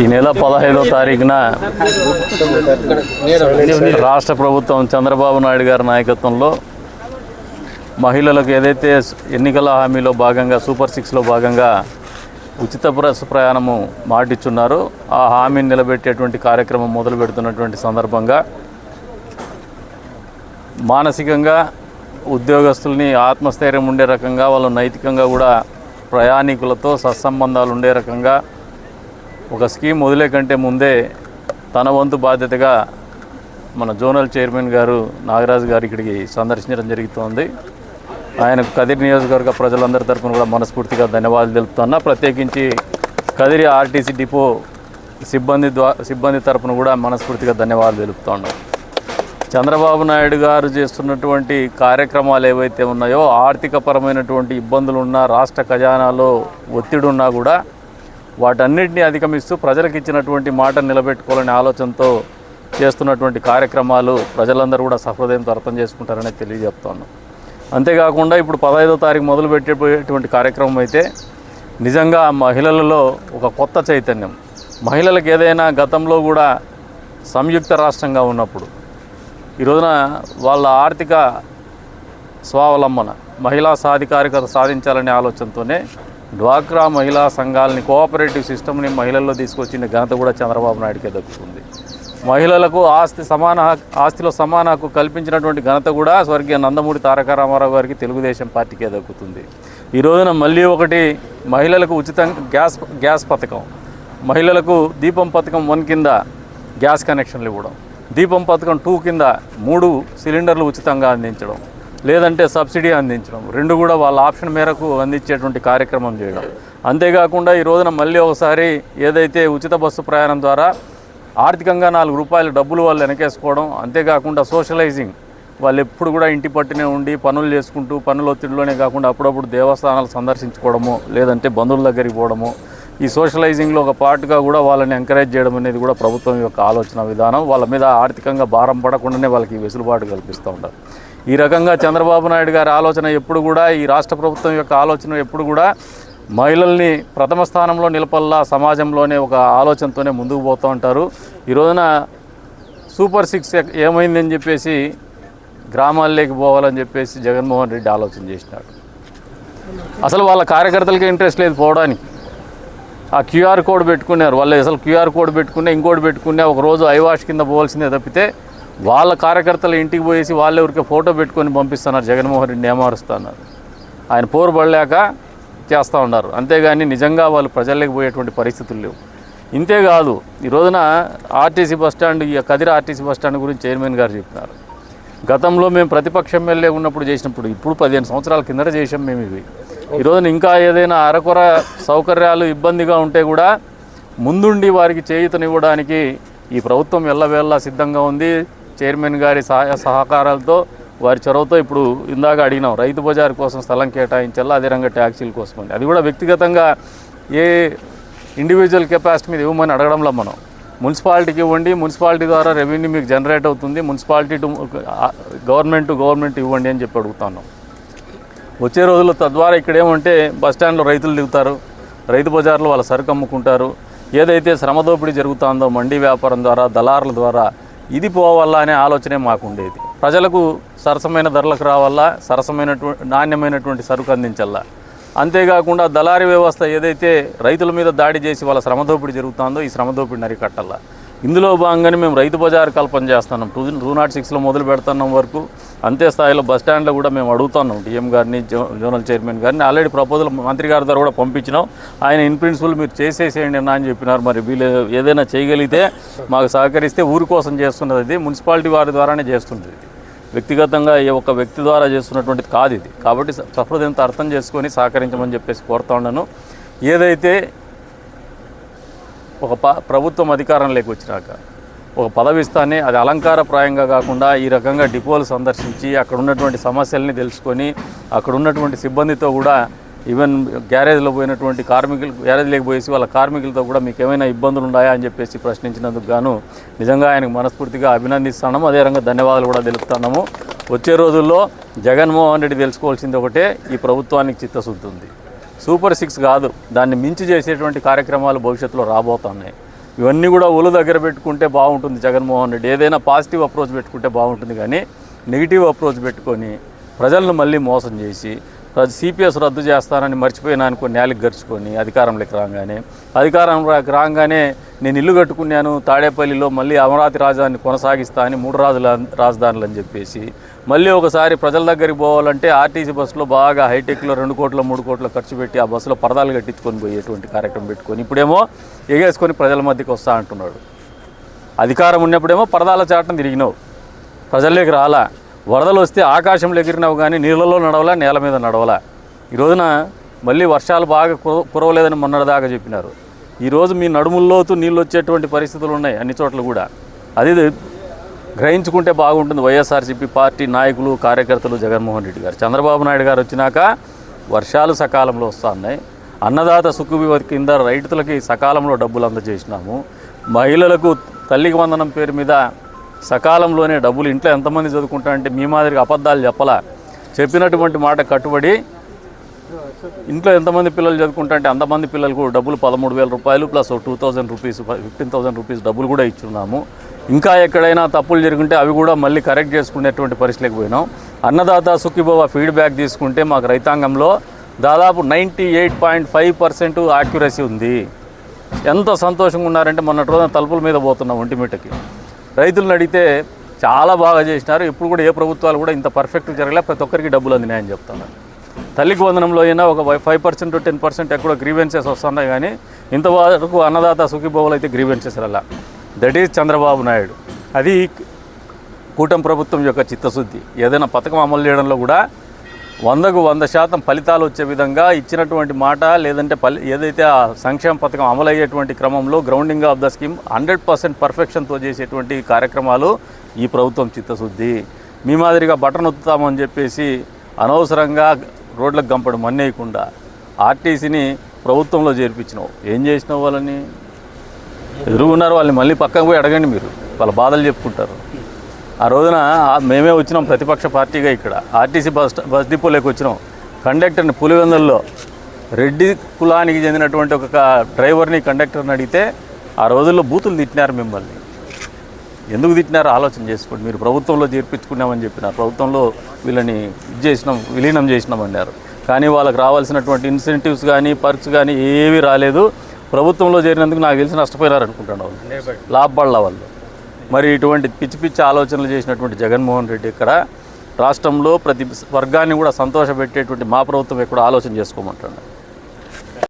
ఈ నెల పదహైదో తారీఖున రాష్ట్ర ప్రభుత్వం చంద్రబాబు నాయుడు గారి నాయకత్వంలో మహిళలకు ఏదైతే ఎన్నికల హామీలో భాగంగా సూపర్ సిక్స్లో భాగంగా ఉచిత బస్ ప్రయాణము మాటిచ్చున్నారో. ఆ హామీని నిలబెట్టేటువంటి కార్యక్రమం మొదలు పెడుతున్నటువంటి సందర్భంగా మానసికంగా ఉద్యోగస్తుల్ని ఆత్మస్థైర్యం ఉండే రకంగా వాళ్ళు నైతికంగా కూడా ప్రయాణికులతో సత్సంబంధాలు ఉండే రకంగా ఒక స్కీమ్ వదిలే కంటే ముందే తన వంతు బాధ్యతగా మన జోనల్ చైర్మన్ గారు నాగరాజు గారు ఇక్కడికి సందర్శించడం జరుగుతోంది. ఆయనకు కదిరి నియోజకవర్గ ప్రజలందరి తరపున కూడా మనస్ఫూర్తిగా ధన్యవాదాలు తెలుపుతున్నా. ప్రత్యేకించి కదిరి ఆర్టీసీ డిపో సిబ్బంది ద్వారా సిబ్బంది తరఫున కూడా మనస్ఫూర్తిగా ధన్యవాదాలు తెలుపుతున్నాం. చంద్రబాబు నాయుడు గారు చేస్తున్నటువంటి కార్యక్రమాలు ఏవైతే ఉన్నాయో ఆర్థికపరమైనటువంటి ఇబ్బందులు ఉన్నా రాష్ట్ర ఖజానాలో ఒత్తిడి ఉన్నా కూడా వాటన్నిటిని అధిగమిస్తూ ప్రజలకు ఇచ్చినటువంటి మాట నిలబెట్టుకోవాలనే ఆలోచనతో చేస్తున్నటువంటి కార్యక్రమాలు ప్రజలందరూ కూడా సహృదయంతో అర్థం చేసుకుంటారని తెలియజెప్తాను అంతేకాకుండా ఇప్పుడు పదహైదో తారీఖు మొదలు పెట్టేటువంటి కార్యక్రమం అయితే నిజంగా మహిళలలో ఒక కొత్త చైతన్యం. మహిళలకు ఏదైనా గతంలో కూడా సంయుక్త రాష్ట్రంగా ఉన్నప్పుడు ఈ రోజున వాళ్ళ ఆర్థిక స్వావలంబన మహిళా సాధికారికత సాధించాలనే ఆలోచనతోనే డ్వాక్రా మహిళా సంఘాలని కోఆపరేటివ్ సిస్టమ్ని మహిళల్లో తీసుకొచ్చిన ఘనత కూడా చంద్రబాబు నాయుడుకే దక్కుతుంది. మహిళలకు ఆస్తి సమాన ఆస్తిలో సమాన హక్కు కల్పించినటువంటి ఘనత కూడా స్వర్గీయ నందమూరి తారక రామారావు గారికి తెలుగుదేశం పార్టీకే దక్కుతుంది. ఈ రోజున మళ్ళీ ఒకటి మహిళలకు ఉచితం గ్యాస్ గ్యాస్ పథకం. మహిళలకు దీపం పథకం వన్ కింద గ్యాస్ కనెక్షన్లు ఇవ్వడం. దీపం పథకం టూ కింద మూడు సిలిండర్లు ఉచితంగా అందించడం. లేదంటే సబ్సిడీ అందించడం. రెండు కూడా వాళ్ళ ఆప్షన్ మేరకు అందించేటువంటి కార్యక్రమం చేయడం. అంతేకాకుండా ఈ రోజున మళ్ళీ ఒకసారి ఏదైతే ఉచిత బస్సు ప్రయాణం ద్వారా ఆర్థికంగా నాలుగు రూపాయల డబ్బులు వాళ్ళు వెనకేసుకోవడం అంతేకాకుండా సోషలైజింగ్. వాళ్ళు ఎప్పుడు కూడా ఇంటి పట్టునే ఉండి పనులు చేసుకుంటూ పనుల ఒత్తిడిలోనే కాకుండా అప్పుడప్పుడు దేవస్థానాలు సందర్శించుకోవడము లేదంటే బంధువుల దగ్గరికి పోవడము. ఈ సోషలైజింగ్లో ఒక పార్ట్గా కూడా వాళ్ళని ఎంకరేజ్ చేయడం అనేది కూడా ప్రభుత్వం యొక్క ఆలోచన విధానం. వాళ్ళ మీద ఆర్థికంగా భారం పడకుండానే వాళ్ళకి వెసులుబాటు కల్పిస్తూ ఉంటారు. ఈ రకంగా చంద్రబాబు నాయుడు గారి ఆలోచన ఎప్పుడు కూడా ఈ రాష్ట్ర ప్రభుత్వం యొక్క ఆలోచన ఎప్పుడు కూడా మహిళల్ని ప్రథమ స్థానంలో నిలపల్లా సమాజంలోనే ఒక ఆలోచనతోనే ముందుకు పోతూ ఉంటారు. ఈ రోజున సూపర్ సిక్స్ ఏమైందని చెప్పేసి గ్రామాల్లోకి పోవాలని చెప్పేసి జగన్మోహన్ రెడ్డి ఆలోచన చేసినాడు. అసలు వాళ్ళ కార్యకర్తలకి ఇంట్రెస్ట్ లేదు పోవడానికి. ఆ క్యూఆర్ కోడ్ పెట్టుకున్నారు. వాళ్ళు అసలు క్యూఆర్ కోడ్ పెట్టుకునే ఇంకోటి పెట్టుకునే ఒక రోజు ఐవాష్ కింద పోవాల్సిందే తప్పితే వాళ్ళ కార్యకర్తలు ఇంటికి పోయేసి వాళ్ళ ఊరికే ఫోటో పెట్టుకొని పంపిస్తున్నారు. జగన్మోహన్ రెడ్డిని ఏమారుస్తున్నారు. ఆయన పోరు పడలేక చేస్తూ ఉన్నారు. అంతేగాని నిజంగా వాళ్ళు ప్రజల్లోకి పోయేటువంటి పరిస్థితులు లేవు. ఇంతేకాదు ఈ రోజున ఆర్టీసీ బస్ స్టాండ్ ఈ కదిరి ఆర్టీసీ బస్ స్టాండ్ గురించి చైర్మన్ గారు చెప్పినారు. గతంలో మేము ప్రతిపక్ష ఎమ్మెల్యే ఉన్నప్పుడు చేసినప్పుడు ఇప్పుడు పదిహేను సంవత్సరాల కిందట చేసాం మేము ఇవి. ఈ రోజున ఇంకా ఏదైనా అరకొర సౌకర్యాలు ఇబ్బందిగా ఉంటే కూడా ముందుండి వారికి చేయూతనివ్వడానికి ఈ ప్రభుత్వం ఎల్లవేళ్ళ సిద్ధంగా ఉంది. చైర్మన్ గారి సహాయ సహకారాలతో వారి చొరవతో ఇప్పుడు ఇందాక అడిగినాం రైతు బజార్ కోసం స్థలం కేటాయించాలా అదే ట్యాక్సీల కోసం అని. అది కూడా వ్యక్తిగతంగా ఏ ఇండివిజువల్ కెపాసిటీ మీద ఇవ్వమని అడగడంలో మనం. మున్సిపాలిటీకి ఇవ్వండి మున్సిపాలిటీ ద్వారా రెవెన్యూ మీకు జనరేట్ అవుతుంది municipality to government to government ఇవ్వండి అని చెప్పి అడుగుతున్నాం వచ్చే రోజుల్లో తద్వారా ఇక్కడ ఏమంటే బస్ స్టాండ్లో రైతులు దిగుతారు రైతు బజార్లో వాళ్ళ సరుకు అమ్ముకుంటారు. ఏదైతే శ్రమ దోపిడీ జరుగుతుందో మండీ వ్యాపారం ద్వారా దళారుల ద్వారా ఇది పోవాలా అనే ఆలోచనే మాకు ఉండేది ప్రజలకు సరసమైన ధరలకు రావాలా సరసమైనటువంటి నాణ్యమైనటువంటి సరుకు అందించాలా అంతేకాకుండా దళారీ వ్యవస్థ ఏదైతే రైతుల మీద దాడి చేసి వాళ్ళ శ్రమ దోపిడీ జరుగుతుందో ఈ శ్రమదోపిడిని అరికట్టాలా ఇందులో భాగంగానే మేము రైతు బజార్ కల్పన చేస్తున్నాం. టూ టూ నాట్ సిక్స్లో మొదలు పెడుతున్నాం వరకు అంతే స్థాయిలో బస్ స్టాండ్లో కూడా మేము అడుగుతున్నాం డిఎం గారిని జో- జోనల్ చైర్మన్ గారిని. ఆల్రెడీ ప్రపోజల్ మంత్రి గారి ద్వారా కూడా పంపించినాం. ఆయన ఇన్ ప్రిన్సిపల్ మీరు చేసేసేయండి అన్న అని చెప్పినారు. మరి వీళ్ళు ఏదైనా చేయగలిగితే మాకు సహకరిస్తే ఊరి కోసం చేస్తున్నది ఇది మున్సిపాలిటీ వారి ద్వారానే చేస్తున్నది వ్యక్తిగతంగా ఏ ఒక్క వ్యక్తి ద్వారా చేస్తున్నటువంటిది కాదు ఇది. కాబట్టి సహృదయంతో అర్థం చేసుకొని సహకరించమని చెప్పేసి కోరుతా ఉన్నాను. ఏదైతే ఒక ప ప్రభుత్వం అధికారంలోకి వచ్చినాక ఒక పదవి ఇస్తానే అది అలంకారప్రాయంగా కాకుండా ఈ రకంగా డిపోలు సందర్శించి అక్కడ ఉన్నటువంటి సమస్యల్ని తెలుసుకొని అక్కడ ఉన్నటువంటి సిబ్బందితో కూడా ఈవెన్ గ్యారేజ్లో పోయినటువంటి కార్మికులు గ్యారేజ్లోకి పోయేసి వాళ్ళ కార్మికులతో కూడా మీకు ఏమైనా ఇబ్బందులు ఉన్నాయా అని చెప్పేసి ప్రశ్నించినందుకు గాను నిజంగా ఆయనకు మనస్ఫూర్తిగా అభినందిస్తున్నాము. అదే ధన్యవాదాలు కూడా తెలుపుతున్నాము. వచ్చే రోజుల్లో జగన్మోహన్ రెడ్డి తెలుసుకోవాల్సింది ఒకటే ఈ ప్రభుత్వానికి చిత్తశుద్ధి ఉంది. సూపర్ సిక్స్ కాదు దాన్ని మించి చేసేటువంటి కార్యక్రమాలు భవిష్యత్తులో రాబోతున్నాయి. ఇవన్నీ కూడా ఒళ్ళు దగ్గర పెట్టుకుంటే బాగుంటుంది జగన్మోహన్ రెడ్డి. ఏదైనా పాజిటివ్ అప్రోచ్ పెట్టుకుంటే బాగుంటుంది కానీ నెగిటివ్ అప్రోచ్ పెట్టుకొని ప్రజలను మళ్ళీ మోసం చేసి సిపిఎస్ రద్దు చేస్తానని మర్చిపోయినా అనుకుని నేలకు గరుచుకొని అధికారంలోకి రాగానే. అధికారంలోకి రాగానే నేను ఇల్లు కట్టుకున్నాను తాడేపల్లిలో మళ్ళీ అమరావతి రాజధానిని కొనసాగిస్తా అని మూడు రాజుల రాజధానులు అని చెప్పేసి మళ్ళీ ఒకసారి ప్రజల దగ్గరికి పోవాలంటే ఆర్టీసీ బస్సులో బాగా హైటెక్లో రెండు కోట్ల మూడు కోట్ల ఖర్చు పెట్టి ఆ బస్సులో పరదాలు కట్టించుకొని పోయేటువంటి కార్యక్రమం పెట్టుకొని ఇప్పుడేమో ఎగేసుకొని ప్రజల మధ్యకి వస్తా అంటున్నాడు. అధికారం ఉన్నప్పుడేమో పరదాల చాటం తిరిగినావు. ప్రజల్లోకి రాలా. వరదలు వస్తే ఆకాశంలో ఎగిరినావు కానీ నీళ్ళలో నడవలా నేల మీద నడవలా. ఈ రోజున మళ్ళీ వర్షాలు బాగా కురవలేదని మొన్నటిదాకా చెప్పినారు. ఈరోజు మీ నడుముల్లోతూ నీళ్ళు వచ్చేటువంటి పరిస్థితులు ఉన్నాయి అన్ని చోట్ల కూడా. అది గ్రహించుకుంటే బాగుంటుంది వైఎస్ఆర్సీపీ పార్టీ నాయకులు కార్యకర్తలు జగన్మోహన్ రెడ్డి గారు. చంద్రబాబు నాయుడు గారు వచ్చినాక వర్షాలు సకాలంలో వస్తున్నాయి. అన్నదాత సుఖవివ కింద రైతులకి సకాలంలో డబ్బులు అందజేసినాము. మహిళలకు తల్లికి వందనం పేరు మీద సకాలంలోనే డబ్బులు ఇంట్లో ఎంతమంది చదువుకుంటారంటే మీ మాదిరిగా అబద్ధాలు చెప్పలా. చెప్పినటువంటి మాట కట్టుబడి ఇంట్లో ఎంతమంది పిల్లలు చదువుకుంటారంటే అంతమంది పిల్లలకు డబ్బులు పదమూడు వేల రూపాయలు plus two thousand rupees fifteen thousand rupees డబ్బులు కూడా ఇచ్చున్నాము. ఇంకా ఎక్కడైనా తప్పులు జరుగుంటే అవి కూడా మళ్ళీ కరెక్ట్ చేసుకునేటువంటి పరిస్థితికి పోయినాం. అన్నదాత సుఖీభవ ఫీడ్బ్యాక్ తీసుకుంటే మాకు రైతాంగంలో దాదాపు ninety eight point five percent accuracy ఉంది. ఎంత సంతోషంగా ఉన్నారంటే మొన్నటి రోజున తలుపుల మీద పోతున్నాం ఒంటిమిట్టకి రైతులను అడిగితే చాలా బాగా చేసినారు. ఇప్పుడు కూడా ఏ ప్రభుత్వాలు కూడా ఇంత పర్ఫెక్ట్గా జరగలే. ప్రతి ఒక్కరికి డబ్బులు అందినాయని చెప్తాను తల్లికి వందనంలో అయినా ఒక ఫైవ్ పర్సెంట్ టెన్ పర్సెంట్ ఎక్కడో గ్రీవెన్సెస్ వస్తున్నాయి కానీ ఇంతవరకు అన్నదాత సుఖీభావులు అయితే గ్రీవెన్సెస్ అలా దట్ ఈజ్ చంద్రబాబు నాయుడు. అది కూటమి ప్రభుత్వం యొక్క చిత్తశుద్ధి. ఏదైనా పథకం అమలు చేయడంలో కూడా వందకు వంద శాతం ఫలితాలు వచ్చే విధంగా ఇచ్చినటువంటి మాట లేదంటే పలి ఏదైతే ఆ సంక్షేమ పథకం అమలు అయ్యేటువంటి క్రమంలో grounding of the scheme hundred percent పర్ఫెక్షన్తో చేసేటువంటి కార్యక్రమాలు ఈ ప్రభుత్వం చిత్తశుద్ధి. మీ మాదిరిగా బటన్ ఒత్తుతామని చెప్పేసి అనవసరంగా రోడ్లకు గంపడం మన్నేయకుండా ఆర్టీసీని ప్రభుత్వంలో చేర్పించినావు. ఏం చేసినావు వాళ్ళని? ఎదురుగున్నారు వాళ్ళని మళ్ళీ పక్కకు పోయి అడగండి మీరు. వాళ్ళ బాధలు చెప్పుకుంటారు. ఆ రోజున మేమే వచ్చినాం ప్రతిపక్ష పార్టీగా ఇక్కడ. ఆర్టీసీ బస్ బస్ డిపోలోకి వచ్చినాం. కండక్టర్ని పులివెందుల్లో రెడ్డి కులానికి చెందినటువంటి ఒక డ్రైవర్ని కండక్టర్ని అడిగితే ఆ రోజుల్లో బూతులు తిట్టినారు మిమ్మల్ని. ఎందుకు తిట్టినారో? ఆలోచన చేసుకోండి. మీరు ప్రభుత్వంలో చేర్పించుకున్నామని చెప్పినారు. ప్రభుత్వంలో వీళ్ళని ఇది చేసినాం విలీనం చేసినాం అన్నారు. కానీ వాళ్ళకి రావాల్సినటువంటి ఇన్సెంటివ్స్ కానీ పర్క్స్ కానీ ఏవి రాలేదు. ప్రభుత్వంలో చేరినందుకు నాకు తెలిసి నష్టపోయినారు అనుకుంటాను వాళ్ళు లాభపడాల వాళ్ళు. మరి ఇటువంటి పిచ్చి పిచ్చి ఆలోచనలు చేసినటువంటి జగన్మోహన్ రెడ్డి ఇక్కడ రాష్ట్రంలో ప్రతి వర్గాన్ని కూడా సంతోషపెట్టేటువంటి మా ప్రభుత్వం ఎక్కడ ఆలోచన చేసుకోమంటాడు